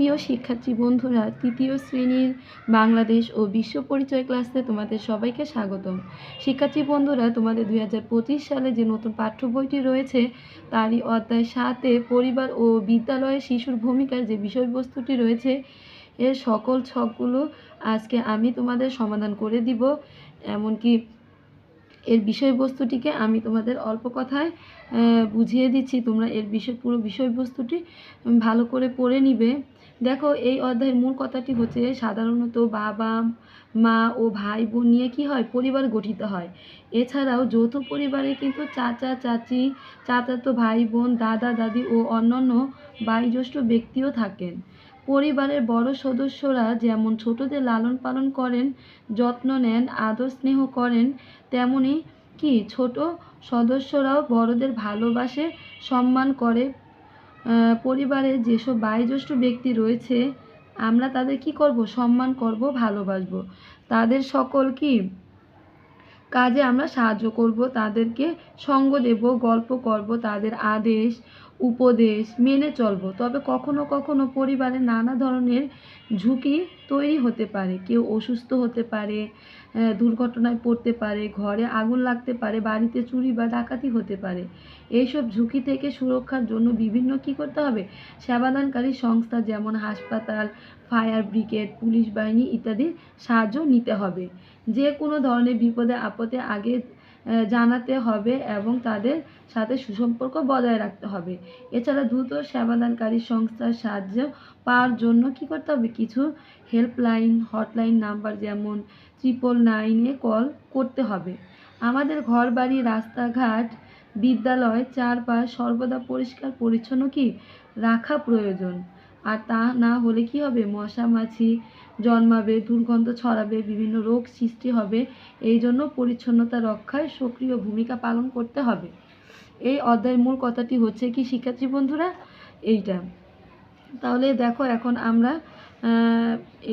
প্রিয় শিক্ষার্থী বন্ধুরা, তৃতীয় শ্রেণির বাংলাদেশ ও বিশ্ব পরিচয় ক্লাসে তোমাদের সবাইকে স্বাগতম। শিক্ষার্থী বন্ধুরা, তোমাদের দুই হাজার পঁচিশ সালে যে নতুন পাঠ্য বইটি রয়েছে, তারই অধ্যায় সাতে পরিবার ও বিদ্যালয়ে শিশুর ভূমিকার যে বিষয়বস্তুটি রয়েছে, এর সকল ছকগুলো আজকে আমি তোমাদের সমাধান করে দিব। এমনকি এর বিষয়বস্তুটিকে আমি তোমাদের অল্প কথায় বুঝিয়ে দিচ্ছি। তোমরা এর বিষয়, পুরো বিষয়বস্তুটি ভালো করে পড়ে নিবে। দেখো, এই অধ্যায়ের মূল কথাটি হচ্ছে সাধারণত বাবা, মা ও ভাই বোন নিয়ে কি হয়? পরিবার গঠিত হয়। এছাড়াও যৌথ পরিবারে কিন্তু চাচা, চাচি, চাচাতো ভাই বোন, দাদা, দাদি ও অন্যান্য বায়োজ্যেষ্ঠ ব্যক্তিও থাকেন। পরিবারের বড় সদস্যরা যেমন ছোটদের লালন পালন করেন, যত্ন নেন, আদর স্নেহ করেন, তেমনি কি ছোট সদস্যরাও বড়দের ভালোবাসে, সম্মান করে পরিবারে যেসব বয়োজ্যেষ্ঠ ব্যক্তি রয়েছে, আমরা তাদের কি করব? সম্মান করব, ভালোবাসবো। তাদের সকল কি কাজে আমরা সাহায্য করব, তাদেরকে সঙ্গ দেব, গল্প করব, তাদের আদেশ, উপদেশ মেনে চলব। তবে কখনো কখনো পরিবারে নানা ধরনের ঝুঁকি তৈরি হতে পারে। কেউ অসুস্থ হতে পারে দুর্ঘটনায় পড়তে পারে, ঘরে আগুন লাগতে পারে, বাড়িতে চুরি বা ডাকাতি হতে পারে। এইসব ঝুঁকি থেকে সুরক্ষার জন্য বিভিন্ন কি করতে হবে? সেবাদানকারী সংস্থা যেমন হাসপাতাল, ফায়ার ব্রিগেড, পুলিশ বাহিনী ইত্যাদির সাহায্য নিতে হবে। যে কোনো ধরনের বিপদে, আপদে আগে জানাতে হবে এবং তাদের সাথে সুসম্পর্ক বজায় রাখতে হবে। এছাড়া দ্রুত সেবাদানকারী সংস্থার সাহায্য পাওয়ার জন্য কি করতে হবে? কিছু হেল্পলাইন হটলাইন নাম্বার যেমন ট্রিপল নাইনে কল করতে হবে। আমাদের ঘর বাড়ি, রাস্তাঘাট, বিদ্যালয়, চারপাশ সর্বদা পরিষ্কার, পরিচ্ছন্ন কি? রাখা প্রয়োজন। আর তা না হলে কি হবে? মশা মাছি জন্মাবে, দুর্গন্ধ ছড়াবে, বিভিন্ন রোগ সৃষ্টি হবে। এই জন্য পরিচ্ছন্নতা রক্ষায় সক্রিয় ভূমিকা পালন করতে হবে। এই অধ্যায়ের মূল কথাটি হচ্ছে কি, শিক্ষার্থী বন্ধুরা? এইটা। তাহলে দেখো, এখন আমরা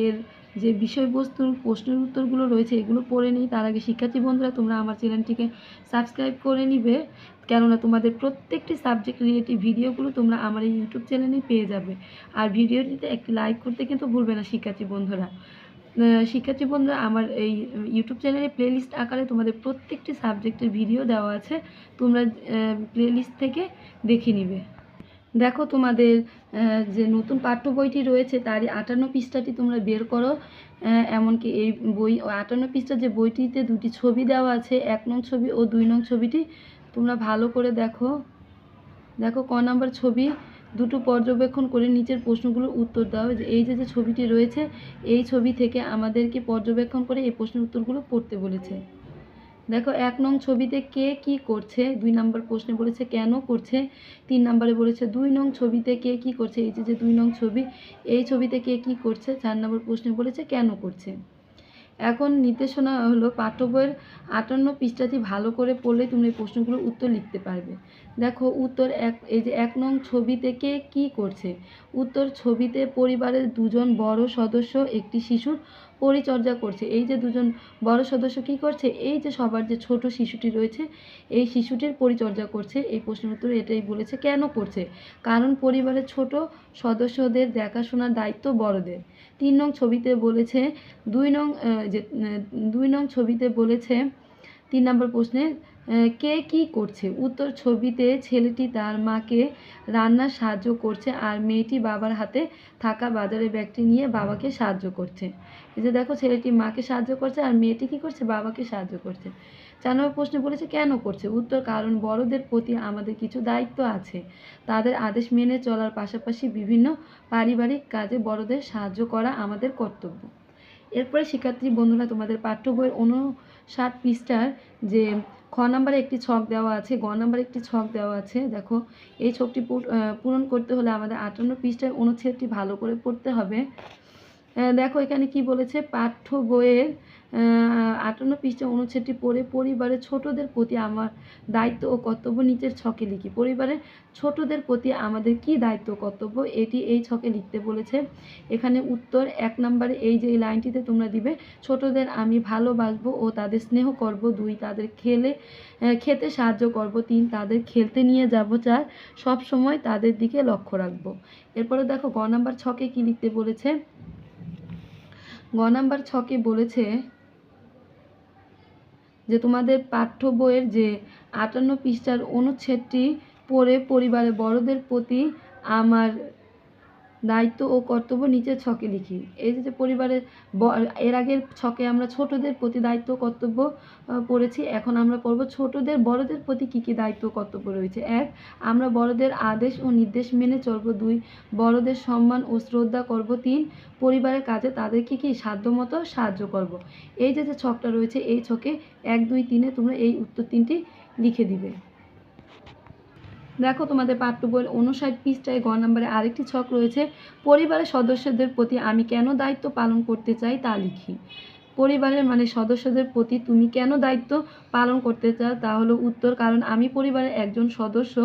এর যে বিষয়বস্তুর প্রশ্নের উত্তরগুলো রয়েছে, এগুলো পড়ে নিই। তার আগে শিক্ষার্থী বন্ধুরা, তোমরা আমার চ্যানেলটিকে সাবস্ক্রাইব করে নিবে। কেননা তোমাদের প্রত্যেকটি সাবজেক্ট রিলেটিভ ভিডিওগুলো তোমরা আমার এই ইউটিউব চ্যানেলেই পেয়ে যাবে। আর ভিডিওটিতে একটি লাইক করতে কিন্তু ভুলবে না শিক্ষার্থী বন্ধুরা। শিক্ষার্থী বন্ধুরা, আমার এই ইউটিউব চ্যানেলে প্লেলিস্ট আকারে তোমাদের প্রত্যেকটি সাবজেক্টের ভিডিও দেওয়া আছে। তোমরা প্লেলিস্ট থেকে দেখে নিবে। দেখো তোমাদের যে নতুন পাঠ্য বইটি রয়েছে, তারই আটান্ন পৃষ্ঠাটি তোমরা বের করো। এমনকি এই বই আটান্ন পৃষ্ঠা যে বইটিতে দুটি ছবি দেওয়া আছে, এক নং ছবি ও দুই নং ছবিটি, তোমরা ভালো করে দেখো। দেখো ক নাম্বার ছবি, দুটো পর্যবেক্ষণ করে নিচের প্রশ্নগুলোর উত্তর দাও। যে এই যে যে ছবিটি রয়েছে, এই ছবি থেকে আমাদেরকে পর্যবেক্ষণ করে এই প্রশ্নের উত্তরগুলো পড়তে বলেছে? দেখো, এক নং ছবিতে কে কি করছে? দুই নম্বর প্রশ্নে বলেছে, কেন করছে? তিন নম্বরে বলেছে, দুই নং ছবিতে কে কি করছে? এই যে দুই নং ছবি, এই ছবিতে কে কি করছে? চার নম্বর প্রশ্নে বলেছে, কেন করছে? এখন নির্দেশনা হলো পাঠ্য বইয়ের আটান্ন পৃষ্ঠাটি ভালো করে পড়লে তুমি এই প্রশ্নগুলোর উত্তর লিখতে পারবে। দেখো, উত্তর এক, এই যে এক নং ছবিতে কে কি করছে? উত্তর ছবিতে পরিবারের দুজন বড় সদস্য একটি শিশুর পরিচর্যা করছে। এই যে দুজন বড় সদস্য কি করছে? এই যে সবার যে ছোট শিশুটি রয়েছে, এই শিশুটির পরিচর্যা করছে। এই প্রশ্নের উত্তরে এটাই বলেছে, কেন করছে? কারণ পরিবারের ছোট সদস্যদের দেখাশোনার দায়িত্ব বড়দের। তিন নং ছবিতে বলেছে, দুই নং যে দুই নং ছবিতে বলেছে, তিন নম্বর প্রশ্নে কে কি করছে? উত্তর ছবিতে ছেলেটি তার মাকে রান্নার সাহায্য করছে আর মেয়েটি বাবার হাতে থাকা বাজারের ব্যাগটি নিয়ে বাবাকে সাহায্য করছে। এই যে দেখো, ছেলেটি মাকে সাহায্য করছে আর মেয়েটি কি করছে? বাবাকে সাহায্য করছে। চার নম্বর প্রশ্নে বলেছে কেন করছে? উত্তর, কারণ বড়দের প্রতি আমাদের কিছু দায়িত্ব আছে। তাদের আদেশ মেনে চলার পাশাপাশি বিভিন্ন পারিবারিক কাজে বড়দের সাহায্য করা আমাদের কর্তব্য। এরপরে শিক্ষার্থী বন্ধুরা, তোমাদের পাঠ্য বইয়ের উনষাট পৃষ্ঠার যে খ নাম্বারে একটি ছক দেওয়া আছে, গ নাম্বারে একটি ছক দেওয়া আছে। দেখো, এই ছকটি পূরণ করতে হলে আমাদের আটান্ন পৃষ্ঠায় অনুচ্ছেদটি ভালো করে পড়তে হবে। দেখো এখানে কি বলেছে? পাঠ্য বইয়ের আটান্ন পৃষ্ঠা অনুচ্ছেদটি পড়ে পরিবারের ছোটদের প্রতি আমার দায়িত্ব ও কর্তব্য নিচের ছকে লিখি। পরিবারের ছোটদের প্রতি আমাদের কি দায়িত্ব কর্তব্য? এটি এই ছকে লিখতে বলেছে। এখানে উত্তর এক নম্বরে, এই যে এই লাইনটিতে তোমরা দিবে, ছোটদের আমি ভালোবাসবো ও তাদের স্নেহ করব, দুই তাদের খেলে খেতে সাহায্য করব, তিন তাদের খেলতে নিয়ে যাব, চার সব সময় তাদের দিকে লক্ষ্য রাখব। এরপরে দেখো, গ নাম্বার ছকে কি লিখতে বলেছে? গ নাম্বার ছকে বলেছে যে তোমাদের পাঠ্য বইয়ের যে আটান্ন পৃষ্ঠার অনুচ্ছেদটি পড়ে পরিবারের বড়দের প্রতি আমার দায়িত্ব ও কর্তব্য নিচের ছকে লিখি। এই যে পরিবারের এর আগের ছকে আমরা ছোটদের প্রতি দায়িত্ব কর্তব্য পড়েছি, এখন আমরা পড়ব ছোটদের, বড়দের প্রতি কী কী দায়িত্ব কর্তব্য রয়েছে? এক, আমরা বড়দের আদেশ ও নির্দেশ মেনে চলবো। দুই, বড়দের সম্মান ও শ্রদ্ধা করব। তিন, পরিবারের কাজে তাদেরকে কি সাধ্যমতো সাহায্য করব? এই যে যে ছকটা রয়েছে, এই ছকে এক, দুই, তিনে তোমরা এই উত্তর তিনটি লিখে দিবে। দেখো তোমাদের পাঠ্য বইয়ের উনষাট পৃষ্ঠায় গ নম্বরে আরেকটি ছক রয়েছে, পরিবারের সদস্যদের প্রতি আমি কেন দায়িত্ব পালন করতে চাই তা লিখি। পরিবারের মানে সদস্যদের প্রতি তুমি কেন দায়িত্ব পালন করতে চাও তা হলো উত্তর, কারণ আমি পরিবারের একজন সদস্য,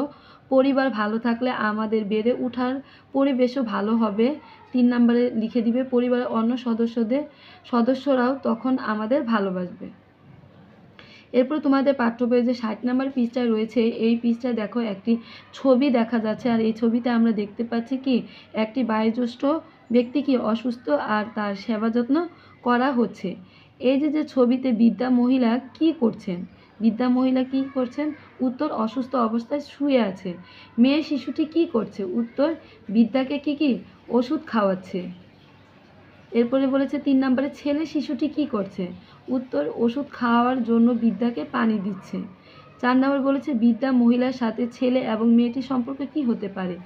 পরিবার ভালো থাকলে আমাদের বেড়ে ওঠার পরিবেশও ভালো হবে। তিন নম্বরে লিখে দিবে, পরিবারের অন্য সদস্যদের, সদস্যরাও তখন আমাদের ভালোবাসবে। এরপর তোমাদের পাঠ্য বইয়ের যে ষাট নম্বর পৃষ্ঠায় রয়েছে, এই পৃষ্ঠায় দেখো একটি ছবি দেখা যাচ্ছে। আর এই ছবিতে আমরা দেখতে পাচ্ছি কি, একটি বয়োজ্যেষ্ঠ ব্যক্তি কি অসুস্থ আর তার সেবা যত্ন করা হচ্ছে। এই যে যে ছবিতে বৃদ্ধা মহিলা কি করছেন? বৃদ্ধা মহিলা কি করছেন? উত্তর, অসুস্থ অবস্থায় শুয়ে আছেন মেয়ে শিশুটি কি করছে? উত্তর বৃদ্ধাকে কি কি, ওষুধ খাওয়াচ্ছে। এরপরে বলেছে তিন নম্বরে ছেলে শিশুটি কি করছে? উত্তর ওষুধ খাওয়ার জন্য বৃদ্ধাকে পানি দিচ্ছে। চার নম্বর বলেছে বৃদ্ধা মহিলার সাথে ছেলে এবং মেয়েটির সম্পর্কে কি হতে পারে?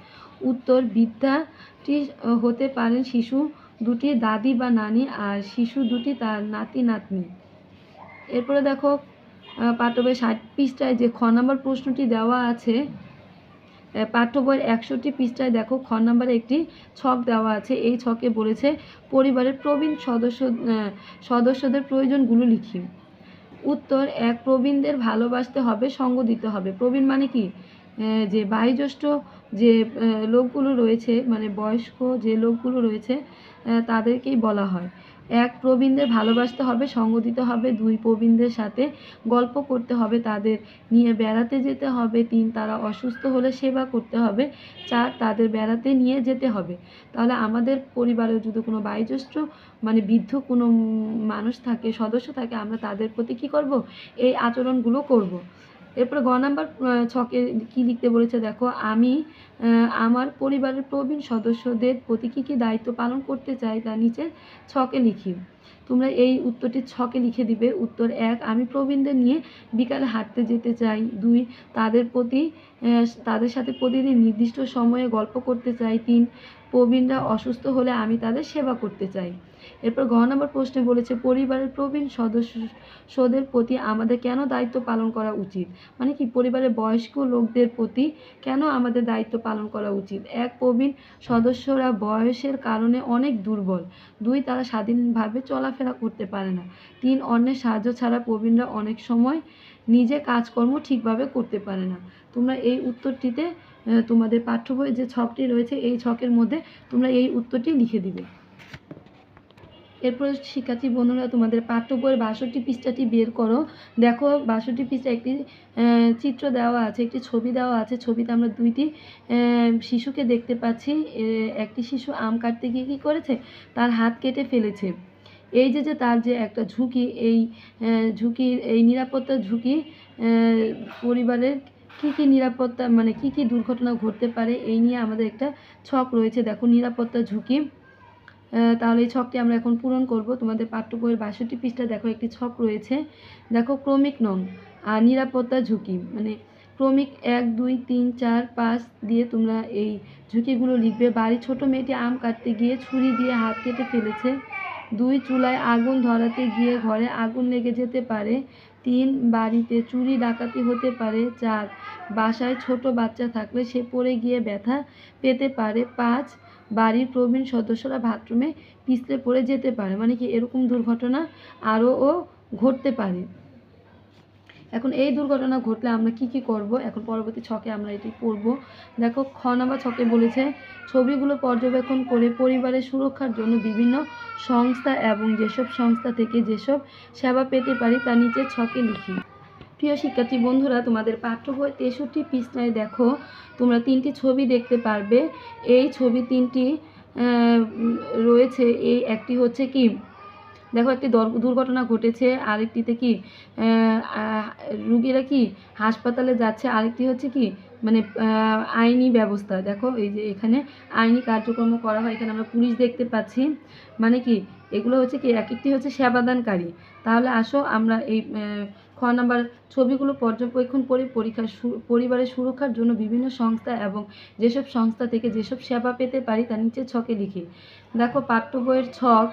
উত্তর বৃদ্ধাটি আহ, হতে পারেন শিশু দুটি দাদি বা নানি আর শিশু দুটি তার নাতি নাতনি। এরপরে দেখো আহ, ষাট পৃষ্ঠায় যে খ নম্বর প্রশ্নটি দেওয়া আছে পাঠ্য বইয়ের একষট্টি পৃষ্ঠায় দেখো, খ নম্বরে একটি ছক দেওয়া আছে। এই ছকে বলেছে, পরিবারের প্রবীণ সদস্য সদস্যদের প্রয়োজনগুলো লিখি। উত্তর, এক, প্রবীণদের ভালোবাসতে হবে, সঙ্গ দিতে হবে। প্রবীণ মানে কি? যে বয়োজ্যেষ্ঠ যে লোকগুলো রয়েছে মানে বয়স্ক যে লোকগুলো রয়েছে তাদেরকেই বলা হয়। এক প্রবীণদের ভালোবাসতে হবে, সঙ্গ দিতে হবে, দুই প্রবীণদের সাথে গল্প করতে হবে, তাদের নিয়ে বেড়াতে যেতে হবে, তিন তারা অসুস্থ হলে সেবা করতে হবে, চার তাদের বেড়াতে নিয়ে যেতে হবে। তাহলে আমাদের পরিবারেও যদি কোনো বয়োজ্যেষ্ঠ মানে বৃদ্ধ কোনো মানুষ থাকে, সদস্য থাকে, আমরা তাদের প্রতি কী করব? এই আচরণগুলো করব। এরপরে গ নাম্বার ছকে কি লিখতে বলেছে? দেখো, আমি আমার পরিবারের প্রবীণ সদস্যদের প্রতি কী কী দায়িত্ব পালন করতে চাই তা নিচে ছকে লিখি। তোমরা এই উত্তরটি ছকে লিখে দিবে। উত্তর এক, আমি প্রবীণদের নিয়ে বিকালে হাঁটতে যেতে চাই। দুই, তাদের প্রতি তাদের সাথে প্রতিদিন নির্দিষ্ট সময়ে গল্প করতে চাই। তিন প্রবীণরা অসুস্থ হলে আমি তাদের সেবা করতে চাই। এরপর ঘ নম্বর প্রশ্নে বলেছে, পরিবারের প্রবীণ সদস্যদের প্রতি আমাদের কেন দায়িত্ব পালন করা উচিত? মানে কি, পরিবারের বয়স্ক লোকদের প্রতি কেন আমাদের দায়িত্ব পালন করা উচিত? এক, প্রবীণ সদস্যরা বয়সের কারণে অনেক দুর্বল। দুই, তারা স্বাধীনভাবে চলাফেরা করতে পারে না। তিন, অন্যের সাহায্য ছাড়া প্রবীণরা অনেক সময় নিজে কাজকর্ম ঠিকভাবে করতে পারে না। তোমরা এই উত্তরটিতে তোমাদের পাঠ্য বইয়ে যে ছকটি রয়েছে, এই ছকের মধ্যে তোমরা এই উত্তরটি লিখে দিবে। এরপর শিক্ষার্থী বন্ধুরা, তোমাদের পাঠ্য বইয়ের বাষট্টি পৃষ্ঠাটি বের করো। দেখো, বাষট্টি পৃষ্ঠা একটি চিত্র দেওয়া আছে, একটি ছবি দেওয়া আছে। ছবিতে আমরা দুইটি শিশুকে দেখতে পাচ্ছি। একটি শিশু আম কাটতে গিয়ে কী করেছে? তার হাত কেটে ফেলেছে। এই যে যে তার যে একটা ঝুঁকি, এই ঝুঁকির, এই নিরাপত্তার ঝুঁকি পরিবারের কী কী নিরাপত্তা মানে কী কী দুর্ঘটনা ঘটতে পারে, এই নিয়ে আমাদের একটা ছক রয়েছে। দেখো, নিরাপত্তা ঝুঁকি। তাহলে এই ছকটি আমরা এখন পূরণ করব। তোমাদের পাঠ্য বইয়ের বাষট্টি পৃষ্ঠা দেখো, একটি ছক রয়েছে। দেখো, ক্রমিক নং আর নিরাপত্তা ঝুঁকি। মানে ক্রমিক এক, দুই, তিন, চার, পাঁচ দিয়ে তোমরা এই ঝুঁকিগুলো লিখবে। বাড়ি ছোট মেয়েটি আম কাটতে গিয়ে ছুরি দিয়ে হাত কেটে ফেলেছে। দুই চুলায় আগুন ধরাতে গিয়ে ঘরে আগুন লেগে যেতে পারে। তিন বাড়িতে চুরি ডাকাতি হতে পারে চার। বাসায় ছোট বাচ্চা থাকলে সে পড়ে গিয়ে ব্যথা পেতে পারে। পাঁচ, বাড়ির প্রবীণ সদস্যরা বাথরুমে পিছলে পড়ে যেতে পারে। মানে কি এরকম দুর্ঘটনা আরও ঘটতে পারে। এখন এই দুর্ঘটনা ঘটলে আমরা কি কি করব? এখন পরবর্তী ছকে আমরা এটি পড়ব। দেখো, খ নাম্বার ছকে বলেছে, ছবিগুলো পর্যবেক্ষণ করে পরিবারের সুরক্ষার জন্য বিভিন্ন সংস্থা এবং যেসব সংস্থা থেকে যেসব সেবা পেতে পারি তা নিচের ছকে লিখি। প্রিয় শিক্ষার্থী বন্ধুরা, তোমাদের পাঠ্য বই তেষট্টি পৃষ্ঠায় দেখো, তোমরা তিনটি ছবি দেখতে পারবে। এই ছবি তিনটি রয়েছে। এই একটি হচ্ছে কি? দেখো, একটি দর- দুর্ঘটনা ঘটেছে। আরেকটিতে কি? রুগীরা কি হাসপাতালে যাচ্ছে? আরেকটি হচ্ছে কি মানে আইনি ব্যবস্থা। দেখো, এই যে এখানে আইনি কার্যক্রম করা হয়, এখানে আমরা পুলিশ দেখতে পাচ্ছি। মানে কি, এগুলো হচ্ছে কি এক একটি হচ্ছে সেবাদানকারী। তাহলে আসো, আমরা এই খ নাম্বার ছবিগুলো পর্যবেক্ষণ করে। পরীক্ষার পরিবারের সুরক্ষার জন্য বিভিন্ন সংস্থা এবং যেসব সংস্থা থেকে যেসব সেবা পেতে পারি তা নিচে ছকে লিখি। দেখো, পাঠ্য বইয়ের ছক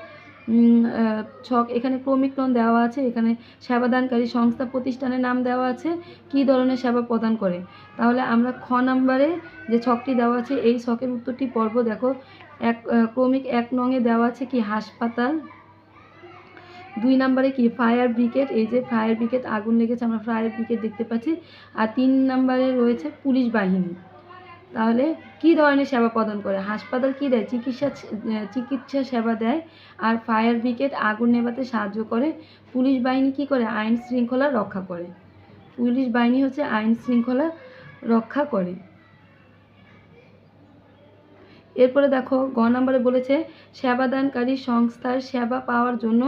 ছক, এখানে ক্রমিক নং দেওয়া আছে, এখানে সেবাদানকারী সংস্থা প্রতিষ্ঠানের নাম দেওয়া আছে, কী ধরনের সেবা প্রদান করে? তাহলে আমরা খ নাম্বারে যে ছকটি দেওয়া আছে, এই ছকের উত্তরটি পর্ব দেখো, এক ক্রমিক এক নংয়ে দেওয়া আছে কি হাসপাতাল, দুই নম্বরে কি ফায়ার ব্রিগেড, এই যে ফায়ার ব্রিগেড আগুন লেগেছে, আমরা ফায়ার ব্রিগেড দেখতে পাচ্ছি, আর তিন নম্বরে রয়েছে পুলিশ বাহিনী। তাহলে কি ধরনের সেবা প্রদান করে? হাসপাতাল কি দেয়? চিকিৎসা চিকিৎসা সেবা দেয় আর ফায়ার ব্রিগেড আগুন নেভাতে সাহায্য করে? পুলিশ বাহিনী কি করে? আইন শৃঙ্খলা রক্ষা করে। পুলিশ বাহিনী হচ্ছে আইন শৃঙ্খলা রক্ষা করে। এরপরে দেখো, গ নম্বরে বলেছে, সেবাদানকারী সংস্থার সেবা পাওয়ার জন্য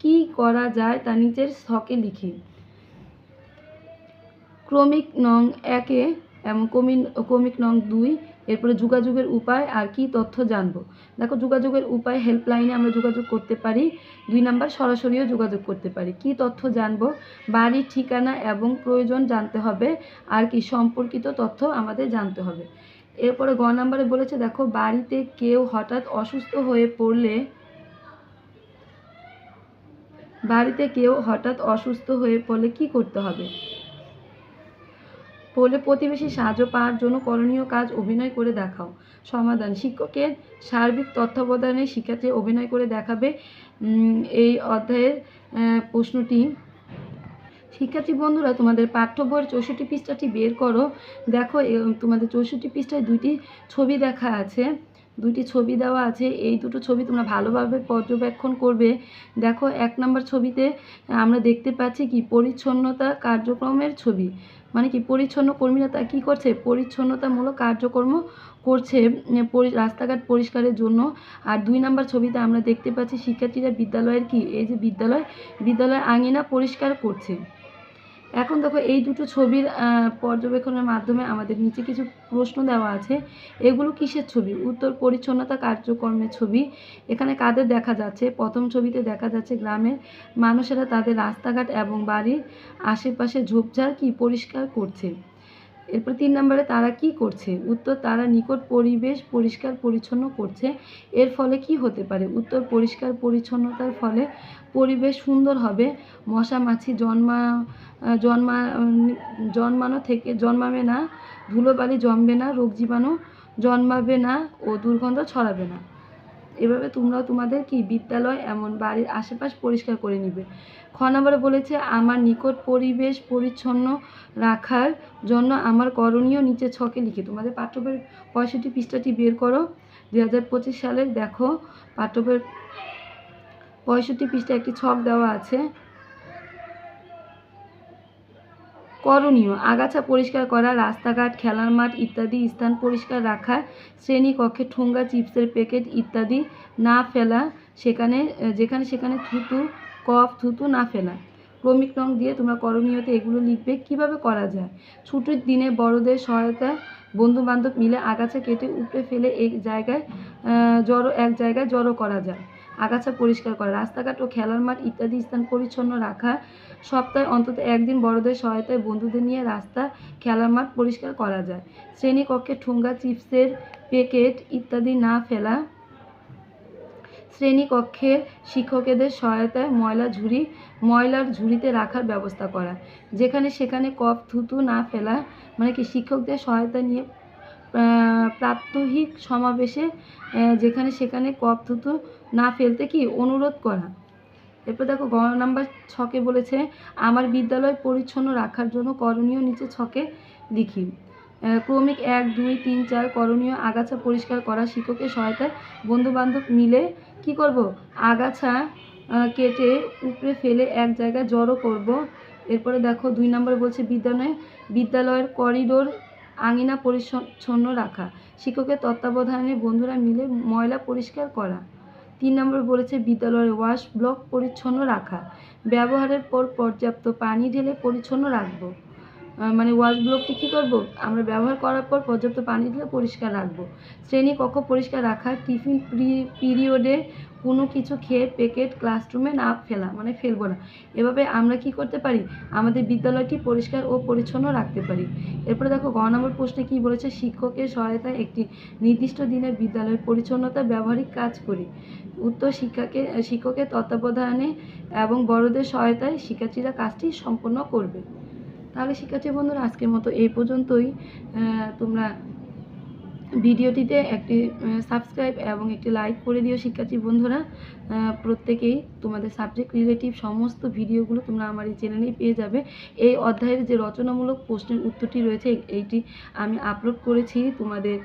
কি করা যায় তা নিচের ছকে লিখি। ক্রমিক নং একে এবং কমিন, কমিক নং দুই, এরপরে যোগাযোগের উপায় আর কি তথ্য জানব। দেখো, যোগাযোগের উপায় হেল্পলাইনে আমরা যোগাযোগ করতে পারি, দুই নাম্বার সরাসরিও যোগাযোগ করতে পারি। কি তথ্য জানব? বাড়ির ঠিকানা এবং প্রয়োজন জানতে হবে আর কি, সম্পর্কিত তথ্য আমাদের জানতে হবে। এরপরে গ নাম্বারে বলেছে, দেখো, বাড়িতে কেউ হঠাৎ অসুস্থ হয়ে পড়লে, বাড়িতে কেউ হঠাৎ অসুস্থ হয়ে পড়লে কি করতে হবে? পড়লে প্রতিবেশী সাহায্য পাওয়ার জন্য করণীয় কাজ অভিনয় করে দেখাও। সমাধান, শিক্ষকের সার্বিক তত্ত্বাবধানে শিক্ষার্থী অভিনয় করে দেখাবে এই অধ্যায়ের প্রশ্নটি। শিক্ষার্থী বন্ধুরা, তোমাদের পাঠ্য বইয়ের চৌষট্টি পৃষ্ঠাটি বের করো। দেখো তোমাদের চৌষট্টি পৃষ্ঠায় দুইটি ছবি দেখা আছে। দুইটি ছবি দেওয়া আছে। এই দুটো ছবি তোমরা ভালোভাবে পর্যবেক্ষণ করবে। দেখো, এক নম্বর ছবিতে আমরা দেখতে পাচ্ছি কি? পরিচ্ছন্নতা কার্যক্রমের ছবি। মানে কি পরিচ্ছন্ন কর্মীরা তা কী করছে? পরিচ্ছন্নতামূলক কার্যক্রম করছে রাস্তাঘাট পরিষ্কারের জন্য। আর দুই নাম্বার ছবিতে আমরা দেখতে পাচ্ছি শিক্ষার্থীরা বিদ্যালয়ের কি? এই যে বিদ্যালয়, বিদ্যালয়ের আঙিনা পরিষ্কার করছে। এখন দেখো এই দুটো ছবির পর্যবেক্ষণের মাধ্যমে আমাদের নিচে কিছু প্রশ্ন দেওয়া আছে। এগুলো কিসের ছবি? উত্তর, পরিচ্ছন্নতা কার্যক্রমের ছবি। এখানে কাদের দেখা যাচ্ছে? প্রথম ছবিতে দেখা যাচ্ছে গ্রামের মানুষেরা তাদের রাস্তাঘাট এবং বাড়ির আশেপাশে ঝোপঝাড় কি পরিষ্কার করছে? এরপর তিন নম্বরে তারা কি করছে? উত্তর, তারা নিকট পরিবেশ পরিষ্কার পরিচ্ছন্ন করছে। এর ফলে কি হতে পারে? উত্তর, পরিষ্কার পরিচ্ছন্নতার ফলে পরিবেশ সুন্দর হবে। মশা মাছি জন্মা জন্মা জন্মানো থেকে জন্মাবে না। ধুলোবালি জমবে না। রোগ জীবাণু জন্মাবে না ও দুর্গন্ধ ছড়াবে না। এভাবে তোমরাও তোমাদের কি বিদ্যালয় এমন বাড়ির আশেপাশ পরিষ্কার করে নিবে? খ বলেছে, আমার নিকট পরিবেশ পরিচ্ছন্ন রাখার জন্য আমার করণীয় নিচে ছকে লিখে। তোমাদের পাঠ্যবের পঁয়ষট্টি পৃষ্ঠাটি বের করো। দুই হাজার পঁচিশ সালের দেখো পাঠ্যবের পঁয়ষট্টি পৃষ্ঠা একটি ছক দেওয়া আছে। করণীয়। আগাছা পরিষ্কার করা, রাস্তাঘাট, খেলার মাঠ ইত্যাদি স্থান পরিষ্কার রাখা শ্রেণি কক্ষে ঠোঙ্গা, চিপসের প্যাকেট ইত্যাদি না ফেলা, সেখানে, যেখানে সেখানে থুতু, কফ, থুতু না ফেলা। ক্রমিক রং দিয়ে তোমরা করণীয়তে এগুলো লিখবে। কীভাবে করা যায়? ছুটির দিনে বড়দের সহায়তা বন্ধু বান্ধব মিলে আগাছা কেটে উপড়ে ফেলে এক জায়গায় জড়ো, এক জায়গায় জড়ো করা যায়। আগাছা পরিষ্কার করা, রাস্তাঘাট ও খেলার মাঠ ইত্যাদি স্থান পরিচ্ছন্ন রাখা সপ্তাহে অন্তত একদিন বড়দের সহায়তায় বন্ধুদের নিয়ে রাস্তা, খেলার মাঠ পরিষ্কার করা যায়। শ্রেণীকক্ষে ঠোঙ্গা, চিপসের প্যাকেট ইত্যাদি না ফেলা। শ্রেণীকক্ষের শিক্ষকেদের সহায়তায় ময়লা ঝুড়ি, ময়লার ঝুড়িতে রাখার ব্যবস্থা করা। যেখানে সেখানে কফ, থুতু না ফেলা মানে কি শিক্ষকদের সহায়তা নিয়ে প্রাত্যহিক সমাবেশে যেখানে সেখানে কপ থুতু না ফেলতে কি অনুরোধ করা? এরপর দেখো, গ নাম্বার ছকে বলেছে, আমার বিদ্যালয় পরিচ্ছন্ন রাখার জন্য করণীয় নিচে ছকে লিখি। ক্রমিক এক, দুই, তিন, চার করণীয় আগাছা পরিষ্কার করা, শিক্ষকের সহায়তায় বন্ধু বান্ধব মিলে কি করব? আগাছা কেটে উপরে ফেলে এক জায়গায় জড়ো করব। এরপরে দেখো, দুই নম্বরে বলছে, বিদ্যালয়ে, বিদ্যালয়ের করিডোর আঙিনা পরিচ্ছন্ন রাখা, শিক্ষকের তত্ত্বাবধানে বন্ধুরা মিলে ময়লা পরিষ্কার করা। তিন নম্বর বলেছে, বিদ্যালয়ের ওয়াশ ব্লক পরিচ্ছন্ন রাখা। ব্যবহারের পর পর্যাপ্ত পানি ঢেলে পরিচ্ছন্ন রাখব। মানে ওয়াশ ব্লকটি কী করব? আমরা ব্যবহার করার পর পর্যাপ্ত পানি ঢেলে পরিষ্কার রাখব। শ্রেণি কক্ষ পরিষ্কার রাখা, টিফিন পিরিয়ডে কোনো কিছু খেয়ে প্যাকেট ক্লাসরুমে না ফেলা মানে ফেলব না। এভাবে আমরা কি করতে পারি? আমাদের বিদ্যালয়টি পরিষ্কার ও পরিচ্ছন্ন রাখতে পারি। এরপরে দেখো, গ নম্বর প্রশ্নে কী বলেছে? শিক্ষকের সহায়তায় একটি নির্দিষ্ট দিনে বিদ্যালয়ের পরিচ্ছন্নতা ব্যবহারিক কাজ করি। উত্তর, শিক্ষাকে, শিক্ষকের তত্ত্বাবধানে এবং বড়দের সহায়তায় শিক্ষার্থীরা কাজটি সম্পন্ন করবে। তাহলে শিক্ষার্থী বন্ধুরা, আজকের মতো এই পর্যন্তই। তোমরা ভিডিওটিতে একটি সাবস্ক্রাইব এবং একটি লাইক করে দিও শিক্ষার্থী বন্ধুরা। প্রত্যেকেই তোমাদের সাবজেক্ট রিলেটিভ সমস্ত ভিডিওগুলো তোমরা আমার এই চ্যানেলেই পেয়ে যাবে। এই অধ্যায়ের যে রচনামূলক প্রশ্নের উত্তরটি রয়েছে, এইটি আমি আপলোড করেছি। তোমাদের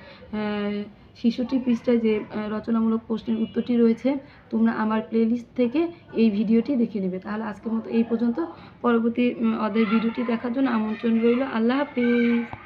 শিশুটি পৃষ্ঠায় যে রচনামূলক প্রশ্নের উত্তরটি রয়েছে, তোমরা আমার প্লেলিস্ট থেকে এই ভিডিওটি দেখে নেবে। তাহলে আজকের মতো এই পর্যন্ত। পরবর্তী অধ্যায়ের ভিডিওটি দেখার জন্য আমন্ত্রণ রইল। আল্লাহ হাফিজ।